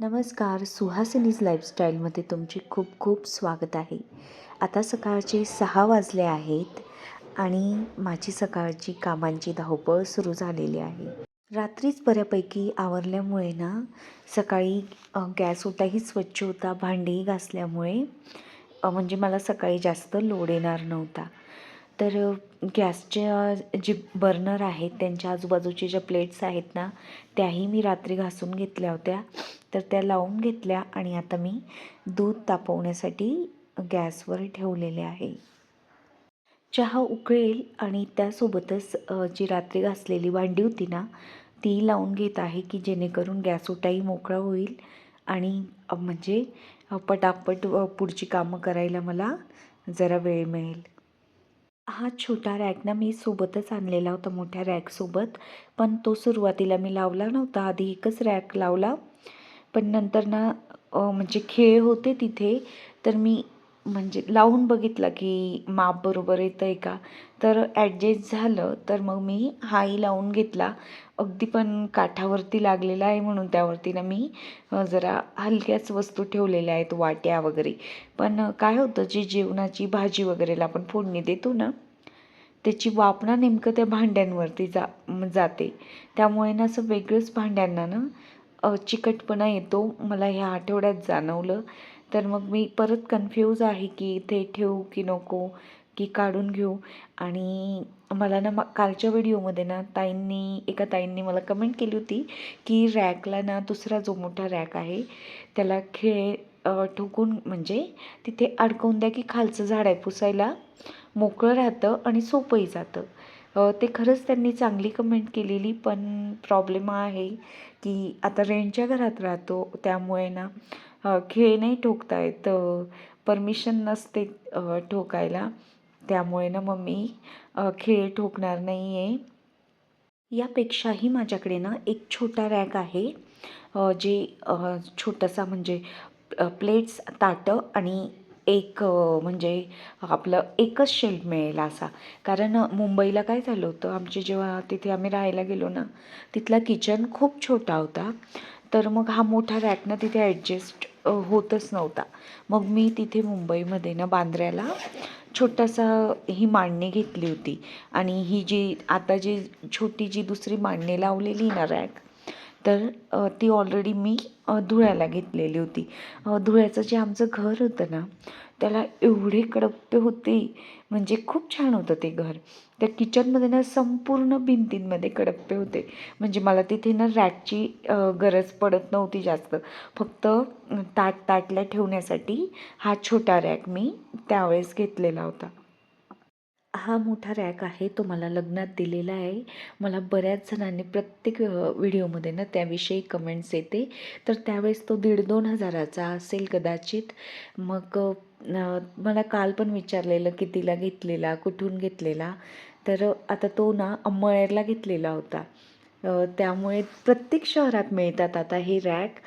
नमस्कार. सुहासिनीज लाईफस्टाईलमध्ये तुमचे खूप खूप स्वागत आहे. आता सकाळचे सहा वाजले आहेत आणि माझी सकाळची कामांची धावपळ सुरू झालेली आहे. रात्रीच बऱ्यापैकी आवरल्यामुळे ना सकाळी गॅस ओटाही स्वच्छ होता भांडीही घासल्यामुळे म्हणजे मला सकाळी जास्त लोड येणार नव्हता. तर गॅसच्या जे बर्नर आहेत त्यांच्या आजूबाजूचे ज्या प्लेट्स आहेत ना त्याही मी रात्री घासून घेतल्या होत्या. तर त्या लावून घेतल्या आणि आता मी दूध तापवण्यासाठी गॅसवर ठेवलेले आहे. चहा उकळेल आणि त्यासोबतच जी रात्री घासलेली भांडी होती ना ती लावून घेत आहे की जेणेकरून गॅस ओटाही मोकळा होईल आणि म्हणजे पटापट पुढची कामं करायला मला जरा वेळ मिळेल. हा छोटा रॅक ना मी सोबतच आणलेला होता मोठ्या रॅकसोबत पण तो सुरुवातीला मी लावला नव्हता आधी एकच रॅक लावला. पण नंतर ना म्हणजे खेळ होते तिथे तर मी म्हणजे लावून बघितलं की माप बरोबर येतं आहे का? तर ॲडजस्ट झालं तर मग मी हाही लावून घेतला. अगदी पण काठावरती लागलेला आहे म्हणून त्यावरती ना मी जरा हलक्याच वस्तू ठेवलेल्या आहेत वाट्या वगैरे. पण काय होतं जी जेवणाची भाजी वगैरेला आपण फोडणी देतो ना त्याची वापना नेमकं त्या भांड्यांवरती जा जाते. त्यामुळे ना असं वेगळंच भांड्यांना ना चिकटपणा येतो. मला ह्या आठवड्यात जाणवलं. तर मग मी परत कन्फ्यूज आहे की इथे ठेवू की नको की काढून घेऊ. आणि मला ना कालच्या व्हिडिओमध्ये ना ताईंनी एका ताईंनी मला कमेंट केली होती की रॅकला ना दुसरा जो मोठा रॅक आहे त्याला खेळ ठोकून म्हणजे तिथे अडकवून द्या की खालचं झाड आहे पुसायला. मोकळं राहतं आणि सोपंही जातं. ते खरंच त्यांनी चांगली कमेंट केलेली पण प्रॉब्लेम आहे की आता रेंटच्या घरात राहतो त्यामुळे ना खेळ नाही ठोकता येत. परमिशन नसते ठोकायला. त्यामुळे ना मग मी खेळ ठोकणार नाही आहे यापेक्षाही माझ्याकडे ना एक छोटा रॅक आहे. जे छोटासा म्हणजे प्लेट्स ताटं आणि एक म्हणजे आपलं एकच शेल्फ मिळेल असा. कारण मुंबईला काय झालं होतं आमचे जेव्हा तिथे आम्ही राहायला गेलो ना तिथला किचन खूप छोटा होता. तर मग हा मोठा रॅक ना तिथे ॲडजस्ट होतच नव्हता. मग मी तिथे मुंबईमध्ये ना बांद्र्याला छोटासा ही मांडणी घेतली होती. आणि ही जी आता जी छोटी जी दुसरी मांडणी लावलेली ना रॅक तर ती ऑलरेडी मी धुळ्याला घेतलेली होती. धुळ्याचं जे आमचं घर होतं ना त्याला एवढे कडप्पे होते. म्हणजे खूप छान होतं ते घर. त्या किचनमध्ये ना संपूर्ण भिंतींमध्ये कडप्पे होते. म्हणजे मला तिथे ना रॅकची गरज पडत नव्हती जास्त. फक्त ताट ताटल्या ठेवण्यासाठी हा छोटा रॅक मी त्यावेळेस घेतलेला होता. हा मोठा रॅक आहे तो मला लग्नात दिलेला आहे. मला बऱ्याच जणांनी प्रत्येक व्हिडिओमध्ये ना त्याविषयी कमेंट्स येते. तर त्यावेळेस तो दीड दोन हजाराचा असेल कदाचित. मग मला काल पण विचारलेलं कितीला घेतलेला कुठून घेतलेला. तर आता तो ना अंमळनेरला घेतलेला होता. त्यामुळे प्रत्येक शहरात मिळतात आता हे रॅक.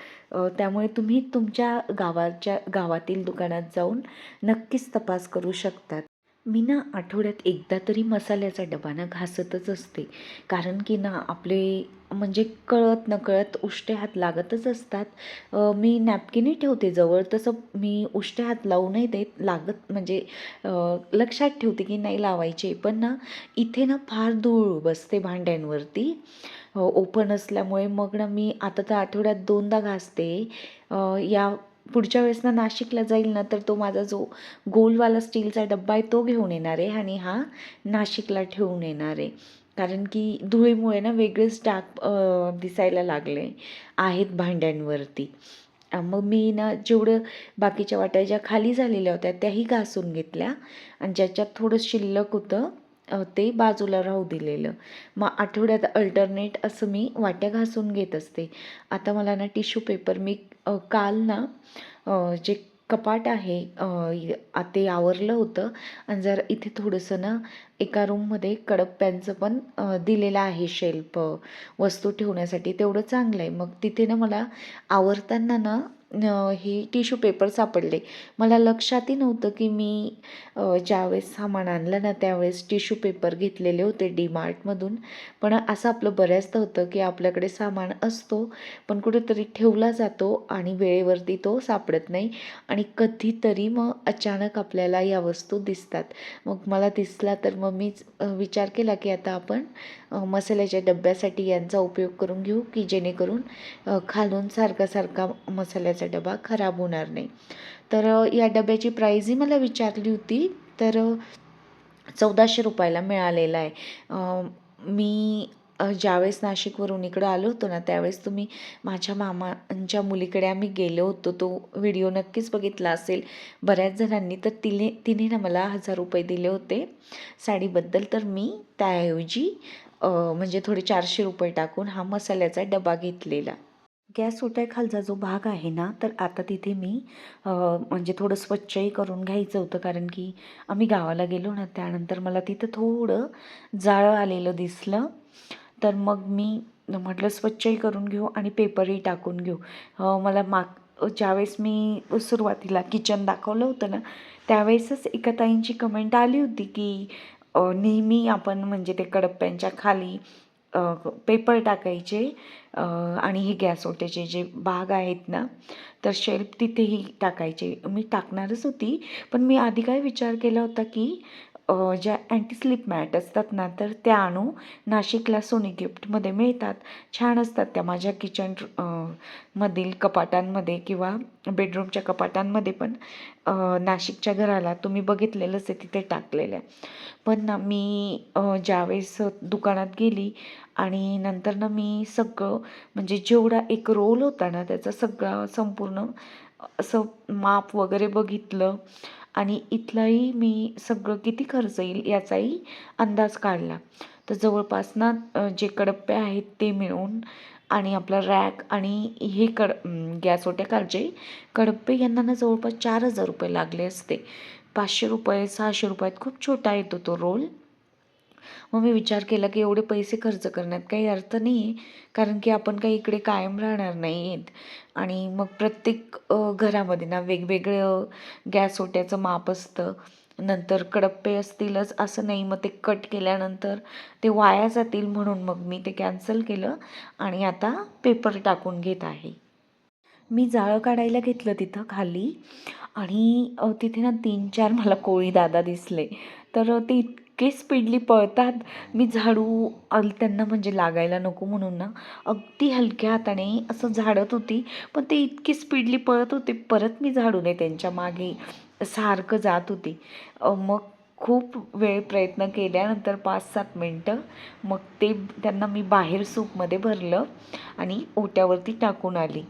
त्यामुळे तुम्ही तुमच्या गावाच्या गावातील दुकानात जाऊन नक्कीच तपास करू शकतात. मी ना आठवड्यात एकदा तरी मसाल्याचा डबा ना घासतच असते. कारण की ना आपले म्हणजे कळत नकळत उष्टे हात लागतच असतात. मी नॅपकिनही ठेवते जवळ. तसं मी उष्टे हात लावू नाही देत. लागत म्हणजे लक्षात ठेवते की नाही लावायचे. पण ना इथे ना फार धूळ बसते भांड्यांवरती. ओपन असल्यामुळे मग ना मी आता तर आठवड्यात दोनदा घासते. या पुढच्या वेळेस ना नाशिकला जाईल ना तर तो माझा जो गोलवाला स्टीलचा डब्बा आहे तो घेऊन येणार आहे आणि हा नाशिकला ठेवून येणार आहे. कारण की धुळीमुळे ना वेगळेच डाग दिसायला लागले आहेत भांड्यांवरती. मग मी ना जेवढं बाकीच्या वाट्या ज्या खाली झालेल्या होत्या त्याही घासून घेतल्या आणि ज्याच्यात थोडं शिल्लक होतं ते बाजूला राहू दिलेलं. मग आठवड्यात अल्टरनेट असं मी वाट्या घासून घेत असते. आता मला ना टिश्यू पेपर मी काल ना जे कपाट आहे ते आवरलं होतं. आणि जर इथे थोडंसं ना एका रूममध्ये कडप्प्यांचं पण दिलेलं आहे शेल्फ वस्तू ठेवण्यासाठी तेवढं चांगलं आहे मग तिथे ना मला आवरताना ना हे टिश्यू पेपर सापडले. मला लक्षातही नव्हतं की मी ज्यावेळेस सामान आणलं ना त्यावेळेस टिश्यू पेपर घेतलेले होते डी मार्टमधून पण असं आपलं बऱ्याचदा होतं की आपल्याकडे सामान असतो पण कुठेतरी ठेवला जातो आणि वेळेवरती तो सापडत नाही. आणि कधीतरी मग अचानक आपल्याला या वस्तू दिसतात. मग मला दिसला तर मग मीच विचार केला की आता आपण मसाल्याच्या डब्यासाठी यांचा उपयोग करून घेऊ की जेणेकरून खालून सारखा सारखा मसाल्याचा डबा खराब होणार नाही. तर या डब्याची प्राईजही मला विचारली होती तर चौदाशे रुपयाला मिळालेला आहे. मी ज्यावेळेस नाशिकवरून इकडं आलो होतो ना त्यावेळेस तुम्ही माझ्या मामांच्या मुलीकडे आम्ही गेलो होतो. तो व्हिडिओ नक्कीच बघितला असेल. बऱ्याच जणांनी तर तिने तिने ना मला हजार रुपये दिले होते. साडीबद्दल तर मी त्याऐवजी म्हणजे थोडे चारशे रुपये टाकून हा मसाल्याचा डबा घेतलेला. गॅस ओट्याखालचा जो भाग आहे ना तर आता तिथे मी म्हणजे थोडं स्वच्छही करून घ्यायचं होतं कारण की आम्ही गावाला गेलो ना त्यानंतर मला तिथं थोडं जाळं आलेलं दिसलं. तर मग मी म्हटलं स्वच्छही करून घेऊ आणि पेपरही टाकून घेऊ. मला माग ज्यावेळेस मी सुरुवातीला किचन दाखवलं होतं ना त्यावेळेसच एका ताईंची कमेंट आली होती की नेहमी आपण म्हणजे ते कडप्प्यांच्या खाली पेपर टाकायचे आणि हे गॅस ओट्याचे जे भाग आहेत ना तर शेल्फ तिथेही टाकायचे. मी टाकणारच होती पण मी आधी काय विचार केला होता की ज्या अँटी स्लिप मॅट असतात ना तर त्या आणू. नाशिकला सोनी गिफ्टमध्ये मिळतात. छान असतात त्या माझ्या किचन मधील कपाटांमध्ये किंवा बेडरूमच्या कपाटांमध्ये पण. नाशिकच्या घराला तुम्ही बघितलेलंच आहे तिथे टाकलेल्या. पण ना मी ज्यावेळेस दुकानात गेली आणि नंतर ना मी सगळं म्हणजे जेवढा एक रोल होता ना त्याचा सगळा संपूर्ण असं माप वगैरे बघितलं. आणि इथलाही मी सगळं किती खर्च येईल याचाही अंदाज काढला. तर जवळपास ना जे कडप्पे आहेत ते मिळून आणि आपला रॅक आणि हे कड गॅस ओट्याखालचे कडप्पे यांना ना जवळपास चार हजार रुपये लागले असते. पाचशे रुपये सहाशे रुपयात खूप छोटा येतो तो रोल. मग मी विचार केला की एवढे पैसे खर्च करण्यात काही अर्थ नाही आहे कारण की आपण काही इकडे कायम राहणार नाही आहेत आणि मग प्रत्येक घरामध्ये ना वेगवेगळं गॅस ओट्याचं माप असतं. नंतर कडप्पे असतीलच असं नाही. मग ते कट केल्यानंतर ते वाया जातील म्हणून मग मी ते कॅन्सल केलं आणि आता पेपर टाकून घेत आहे. मी जाळं काढायला घेतलं तिथं खाली आणि तिथे ना तीन चार मला कोळी दादा दिसले. तर ते इतके स्पीडली पळतात. मी झाडू त्यांना म्हणजे लागायला नको म्हणून ना अगदी हलक्या हाताने असं झाडत होती. पण ते इतके स्पीडली पळत होते परत मी झाडूने त्यांच्या मागे सारखं जात होती. मग खूप वेळ प्रयत्न केल्यानंतर पाच सात मिनटं मग ते त्यांना मी बाहेर सूपमध्ये भरलं आणि ओट्यावरती टाकून आली.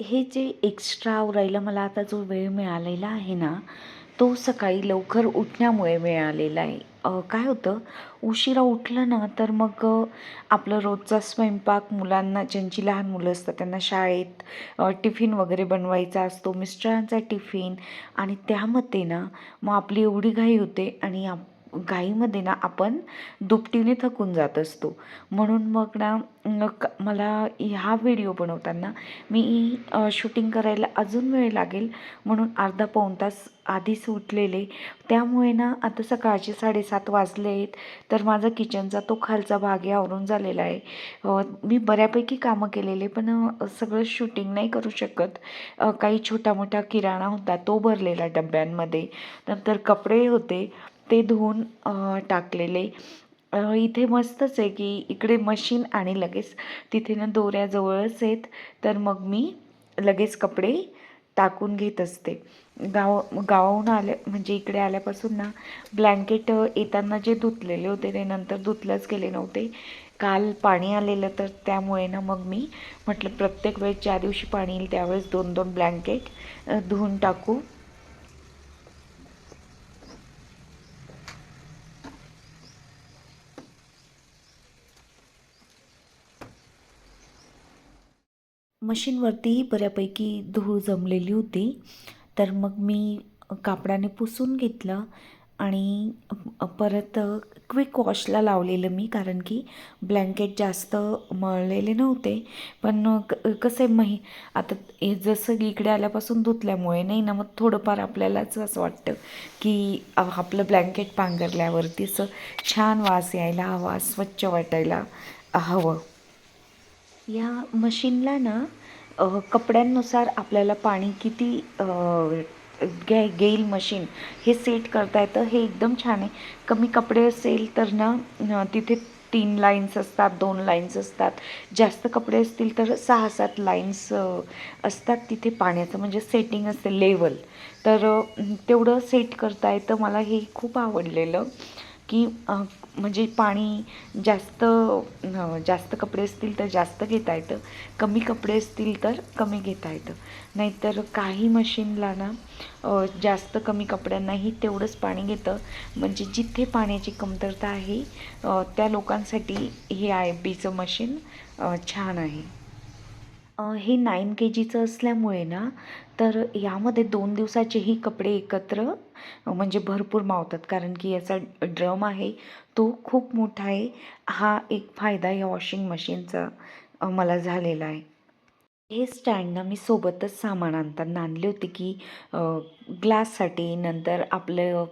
हे जे एक्स्ट्रा आवरायला मला आता जो वेळ मिळालेला आहे ना तो सकाळी लवकर उठण्यामुळे मिळालेला आहे. काय होतं? उशिरा उठलं ना तर मग आपलं रोजचा स्वयंपाक मुलांना ज्यांची लहान मुलं असतात त्यांना शाळेत टिफिन वगैरे बनवायचा असतो मिस्टरांचा टिफिन. आणि त्यामध्ये ना मग आपली एवढी घाई होते आणि आप घाईमध्ये ना आपण दुपटीने थकून जात असतो. म्हणून मग ना मला ह्या व्हिडिओ बनवताना मी शूटिंग करायला अजून वेळ लागेल. म्हणून अर्धा पाऊण तास आधीच उठलेले. त्यामुळे ना आता सकाळचे साडेसात वाजले आहेत. तर माझा किचनचा तो खालचा भाग आवरून झालेला आहे. मी बऱ्यापैकी कामं केलेले पण सगळं शूटिंग नाही करू शकत. काही छोटा मोठा किराणा होता तो भरलेला डब्यांमध्ये. नंतर कपडे होते. ते धुवून टाकलेले. इथे मस्तच आहे की इकडे मशीन आणि लगेच तिथे ना दोऱ्याजवळच आहेत. तर मग मी लगेच कपडे टाकून घेत असते. गाव गावाहून आल्या म्हणजे इकडे आल्यापासून ना ब्लँकेट येताना जे धुतलेले होते ते नंतर धुतलंच गेले नव्हते. काल पाणी आलेलं तर त्यामुळे ना मग मी म्हटलं प्रत्येक वेळेस ज्या दिवशी पाणी येईल त्यावेळेस दोन दोन ब्लँकेट धुवून टाकू. मशीनवरतीही बऱ्यापैकी धूळ जमलेली होती. तर मग मी कापडाने पुसून घेतलं आणि परत क्विक वॉशला लावलेलं मी कारण की ब्लँकेट जास्त मळलेले नव्हते. पण क कसं आहे मही आता हे जसं इकडे आल्यापासून धुतल्यामुळे नाही ना मग थोडंफार आपल्यालाच असं वाटतं की आपलं ब्लँकेट पांघरल्यावरती असं छान वास यायला हवा स्वच्छ वाटायला हवं. या मशीनला ना कपड्यांनुसार आपल्याला पाणी किती घ्या घे घेईल मशीन हे सेट करता येतं. हे एकदम छान आहे. कमी कपडे असेल तर ना तिथे तीन लाईन्स असतात दोन लाईन्स असतात. जास्त कपडे असतील तर सहा सात लाईन्स असतात तिथे पाण्याचं. म्हणजे सेटिंग असते लेवल तर तेवढं सेट करता येतं. मला हे खूप आवडलेलं की म्हणजे पाणी जास्त जास्त कपडे असतील तर जास्त घेता येतं. कमी कपडे असतील तर कमी घेता येतं. नाहीतर काही मशीनला ना जास्त कमी कपड्यांनाही तेवढंच पाणी घेतं. म्हणजे जिथे पाण्याची कमतरता आहे त्या लोकांसाठी हे आय बीचं मशीन छान आहे. हे नाईन के जीचं असल्यामुळे ना तर यामध्ये दोन दिवसाचेही कपडे एकत्र म्हणजे भरपूर मावतात. कारण की याचा ड्रम आहे तो खूप मोठा आहे. हा एक फायदा या वॉशिंग मशीनचा मला झालेला आहे. हे स्टँड ना मी सोबतच सामान आणताना आणले होते की ग्लाससाठी. नंतर आपलं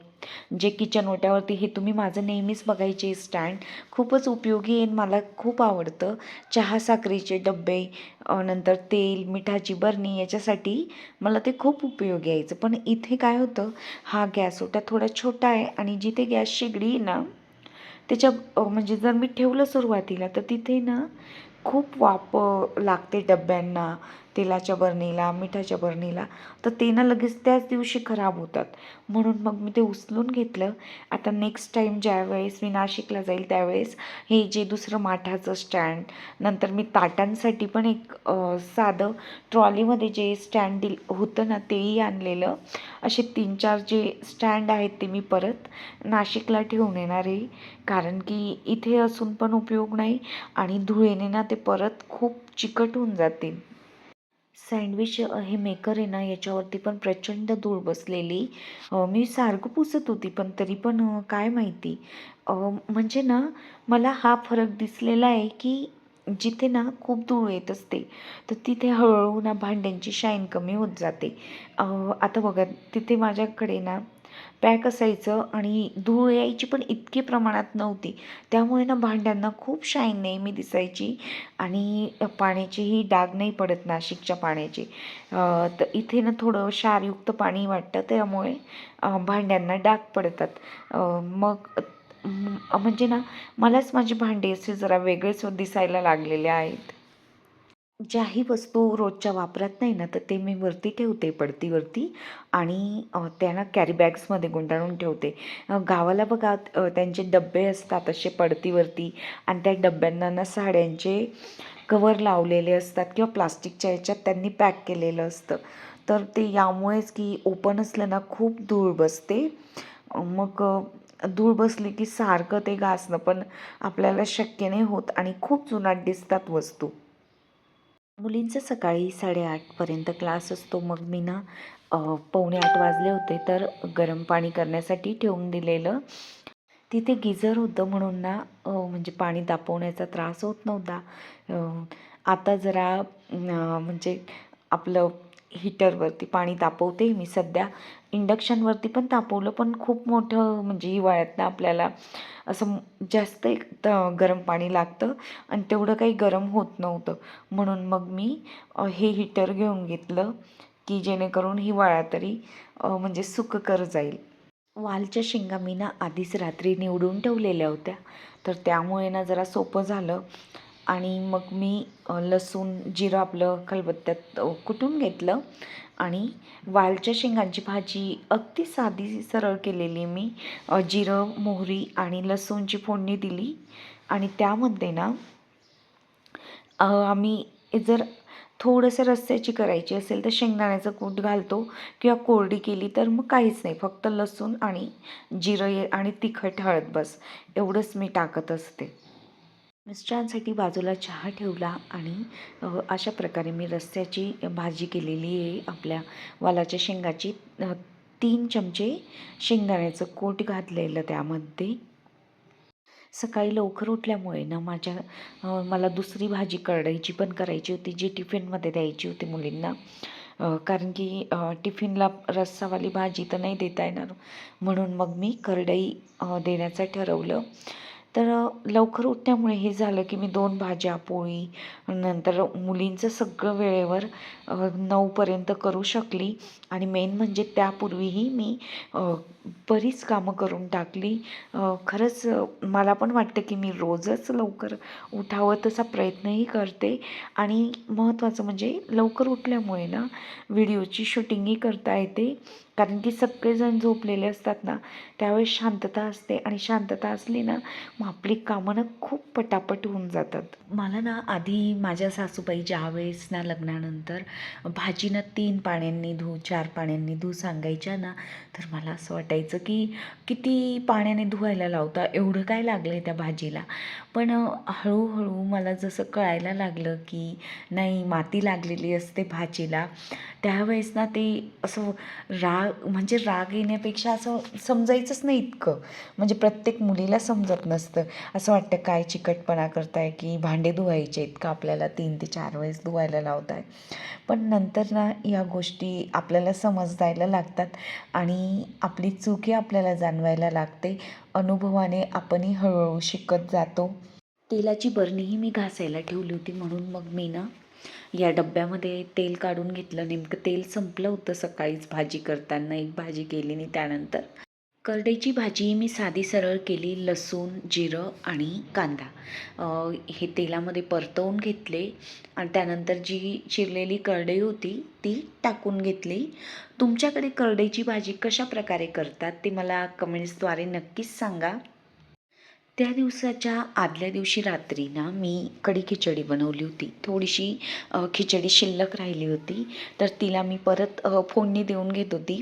जे किचन ओट्यावरती हे तुम्ही माझं नेहमीच बघायचे स्टँड. खूपच उपयोगी आहे मला खूप आवडतं. चहा साखरेचे डबे नंतर तेल मिठाची बरणी याच्यासाठी मला ते खूप उपयोगी यायचं. पण इथे काय होतं हा गॅस ओटा थोडा छोटा आहे आणि जिथे गॅस शेगडी ना त्याच्या म्हणजे जर मी ठेवलं सुरुवातीला तर तिथे ना खूप वाप लागते डब्यांना. तेलाच्या बरणीला मिठाच्या बरणीला. तर ते ना लगेच त्याच दिवशी खराब होतात. म्हणून मग मी ते उचलून घेतलं. आता नेक्स्ट टाईम ज्यावेळेस मी नाशिकला जाईल त्यावेळेस हे जे दुसरं माठाचं स्टँड नंतर मी ताटांसाठी पण एक साधं ट्रॉलीमध्ये जे स्टँड दिल होतं ना तेही आणलेलं. असे तीन चार जे स्टँड आहेत ते मी परत नाशिकला ठेवून येणार आहे. कारण की इथे असून पण उपयोग नाही आणि धुळेने ना ते परत खूप चिकट होऊन जातील. सँडविच हे मेकर आहे ना याच्यावरती पण प्रचंड धूळ बसलेली. मी सारखं पुसत होती पण तरी पण काय माहिती. म्हणजे ना मला हा फरक दिसलेला आहे की जिथे ना खूप धूळ येत असते तर तिथे हळूहळू ना भांड्यांची शाईन कमी होत जाते. आता बघा तिथे माझ्याकडे ना पॅक असायचं आणि धूळ यायची पण इतकी प्रमाणात नव्हती. त्यामुळे ना भांड्यांना खूप शाईन नेहमी दिसायची आणि पाण्याचीही डाग नाही पडत नाशिकच्या पाण्याचे. तर इथे ना थोडं क्षारयुक्त पाणी वाटतं त्यामुळे भांड्यांना डाग पडतात. मग म्हणजे ना मलाच माझी भांडी असे जरा वेगळेच दिसायला लागलेले आहेत. ज्याही वस्तू रोजच्या वापरात नाही ना तर ते मी वरती ठेवते पडतीवरती. आणि त्यांना कॅरीबॅग्समध्ये कॅरी बॅग्समध्ये गुंडाळून ठेवते. गावाला बघा त्यांचे डब्बे असतात असे पडतीवरती. आणि त्या डब्यांना ना साड्यांचे कवर लावलेले असतात किंवा प्लास्टिकच्या ह्याच्यात त्यांनी पॅक केलेलं असतं. तर ते यामुळेच की ओपन असलं ना खूप धूळ बसते. मग धूळ बसली की सारखं ते घासणं पण आपल्याला शक्य नाही होत. आणि खूप जुनाट दिसतात वस्तू. मुलींचं सकाळी साडेआठपर्यंत क्लास असतो. मग मी ना पावणे आठ वाजले होते तर गरम पाणी करण्यासाठी ठेवून दिलेलं. तिथे गिझर होतं म्हणून ना म्हणजे पाणी तापवण्याचा त्रास होत नव्हता. आता जरा म्हणजे आपलं हीटरवरती पाणी तापवते. मी सध्या इंडक्शनवरती पण तापवलं पण खूप मोठं म्हणजे हिवाळ्यातनं आपल्याला असं जास्त एक त गरम पाणी लागतं आणि तेवढं काही गरम होत नव्हतं. म्हणून मग मी हे हीटर घेऊन घेतलं की जेणेकरून हिवाळा तरी म्हणजे सुखकर जाईल. वालच्या शेंगा मी ना आधीच रात्री निवडून ठेवलेल्या होत्या. तर त्यामुळे ना जरा सोपं झालं. आणि मग मी लसूण जिरं आपलं खलबत्त्यात कुटून घेतलं आणि वालच्या शेंगांची भाजी अगदी साधी सरळ केलेली मी. जिरं मोहरी आणि लसूणची फोडणी दिली आणि त्यामध्ये ना आम्ही जर थोडंसं रस्स्याची करायची असेल तर शेंगदाण्याचं कूट घालतो किंवा कोरडी केली तर मग काहीच नाही. फक्त लसूण आणि जिरं आणि तिखट हळद बस. एवढंच मी टाकत असते. मिस्टरांसाठी बाजूला चहा ठेवला आणि अशा प्रकारे मी रस्स्याची भाजी केलेली आहे आपल्या वालाच्या शेंगाची. तीन चमचे शेंगदाण्याचं कोट घातलेलं त्यामध्ये. सकाळी लवकर उठल्यामुळे ना माझ्या मला दुसरी भाजी करडायची पण करायची होती जी टिफिनमध्ये द्यायची होती मुलींना. कारण की टिफिनला रस्सावाली भाजी तर नाही देता येणार. म्हणून मग मी करडई देण्याचं ठरवलं. तर लवकर उठल्यामुळे हे झालं की मी दोन भाज्या पोळी नंतर मुलींचं सगळं वेळेवर नऊपर्यंत करू शकली आणि मेन म्हणजे त्यापूर्वीही मी बरीच कामं करून टाकली. खरंच मला पण वाटतं की मी रोजच लवकर उठावं तसा प्रयत्नही करते आणि महत्त्वाचं म्हणजे लवकर उठल्यामुळे ना व्हिडिओची शूटिंगही करता येते. कारण की सगळेजण झोपलेले असतात ना त्यावेळेस शांतता असते आणि शांतता असली ना मग आपली कामं ना खूप पटापट होऊन जातात. मला ना आधी माझ्या सासूबाई ज्यावेळेस ना लग्नानंतर भाजीनं तीन पाण्यांनी धू चार पाण्यांनी धू सांगायच्या ना तर मला असं वाटायचं की किती पाण्याने धुवायला लावता एवढं काय लागलं आहे त्या भाजीला. पण हळूहळू मला जसं कळायला लागलं की नाही माती लागलेली असते भाजीला त्यावेळेस ना ते असं राग म्हणजे राग येण्यापेक्षा असं समजायचंच नाही इतकं. म्हणजे प्रत्येक मुलीला समजत नसतं. असं वाटतं काय चिकटपणा करताय की भांडे धुवायचे आहेत का आपल्याला? तीन ते चार वेळेस धुवायला लावताय. पण नंतर ना या गोष्टी आपल्याला समजायला लागतात आणि आपली चुकी आपल्याला जाणवायला लागते. अनुभवाने आपणही हळूहळू शिकत जातो. तेलाची बरणीही मी घासायला ठेवली होती म्हणून मग मी ना या डब्यामध्ये तेल काढून घेतलं. नेमकं तेल संपलं होतं सकाळीच भाजी करताना. एक भाजी केली आणि त्यानंतर. करडईची भाजी मी साधी सरळ केली. लसूण जिरं आणि कांदा. हे तेलामध्ये परतवून घेतले आणि त्यानंतर जी चिरलेली करडई होती ती टाकून घेतली. तुमच्याकडे करडईची भाजी कशा प्रकारे करतात ते मला कमेंट्सद्वारे नक्कीच सांगा. त्या दिवसाच्या आदल्या दिवशी रात्री ना मी कढी खिचडी बनवली होती. थोडीशी खिचडी शिल्लक राहिली होती. तर तिला मी परत फोडणी देऊन घेत होती.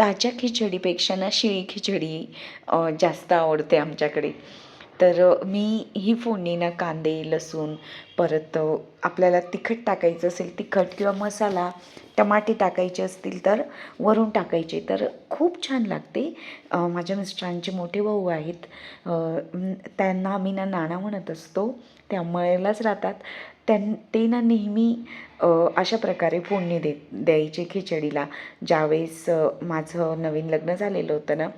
ताज्या खिचडीपेक्षा ना शिळी खिचडी जास्त आवडते आमच्याकडे. तर मी ही फोडणीनं कांदे लसूण परत आपल्याला तिखट टाकायचं असेल तिखट किंवा मसाला टमाटे टाकायचे असतील तर वरून टाकायचे. तर खूप छान लागते. माझ्या मिस्टरांचे मोठे भाऊ आहेत. त्यांना आम्ही ना नाना म्हणत असतो. त्या मळेलाच राहतात. त्यां ते ना नेहमी अशा प्रकारे फोडणी दे द्यायचे खिचडीला. ज्यावेळेस माझं नवीन लग्न झालेलं होतं ना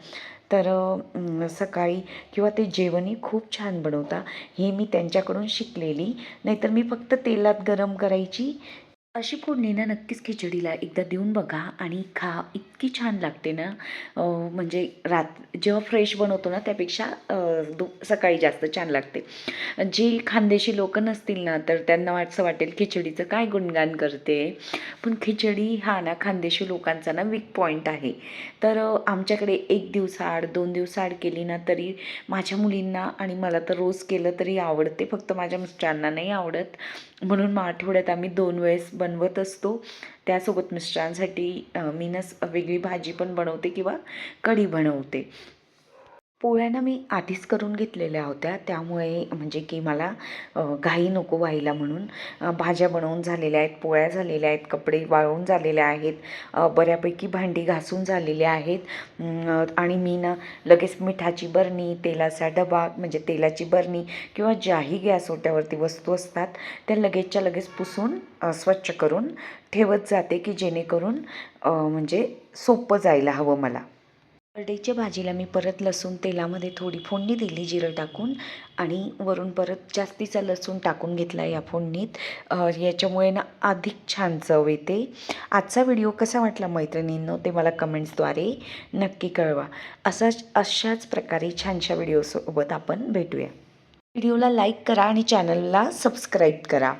तर सकाळी किंवा ते जेवणही खूप छान बनवता हे मी त्यांच्याकडून शिकलेली. नाहीतर मी फक्त तेलात गरम करायची अशी फोडणी ना नक्कीच खिचडीला एकदा देऊन बघा आणि खा. इतकी छान लागते ना. म्हणजे रात जेव्हा फ्रेश बनवतो ना त्यापेक्षा दु सकाळी जास्त छान लागते. जे खानदेशी लोक नसतील ना तर त्यांना असं वाटेल खिचडीचं काय गुणगान करते. पण खिचडी हा ना खानदेशी लोकांचा ना वीक पॉईंट आहे. तर आमच्याकडे एक दिवसाआड दोन दिवसाआड केली ना तरी माझ्या मुलींना आणि मला तर रोज केलं तरी आवडते. फक्त माझ्या मिस्टरांना नाही आवडत. म्हणून मग आठवड्यात आम्ही दोन वेळेस बनवत असतो. त्यासोबत मिस्टरांसाठी मी ना वेगळी भाजी पण बनवते किंवा कढी बनवते. पोळ्यांना मी आधीच करून घेतलेल्या होत्या. त्यामुळे म्हणजे की मला घाई नको व्हायला म्हणून भाज्या बनवून झालेल्या आहेत पोळ्या झालेल्या आहेत कपडे वाळून झालेले आहेत बऱ्यापैकी भांडी घासून झालेली आहेत. आणि मी ना लगेच मिठाची बरणी तेलाचा डबा म्हणजे तेलाची बरणी किंवा ज्याही गॅस ओट्यावरती वस्तू असतात त्या लगेचच्या लगेच पुसून स्वच्छ करून ठेवत जाते की जेणेकरून म्हणजे सोपं जायला हवं मला. करडईच्या भाजीला मी परत लसूण तेलामध्ये थोडी फोडणी दिली जिरं टाकून. आणि वरून परत जास्तीचा लसूण टाकून घेतला या फोडणीत. याच्यामुळे ना अधिक छान चव येते. आजचा व्हिडिओ कसा वाटला मैत्रिणींनो ते मला कमेंट्सद्वारे नक्की कळवा. असाच अशाच प्रकारे छानशा व्हिडिओसोबत आपण भेटूया. व्हिडिओला लाईक करा आणि चॅनलला सबस्क्राईब करा.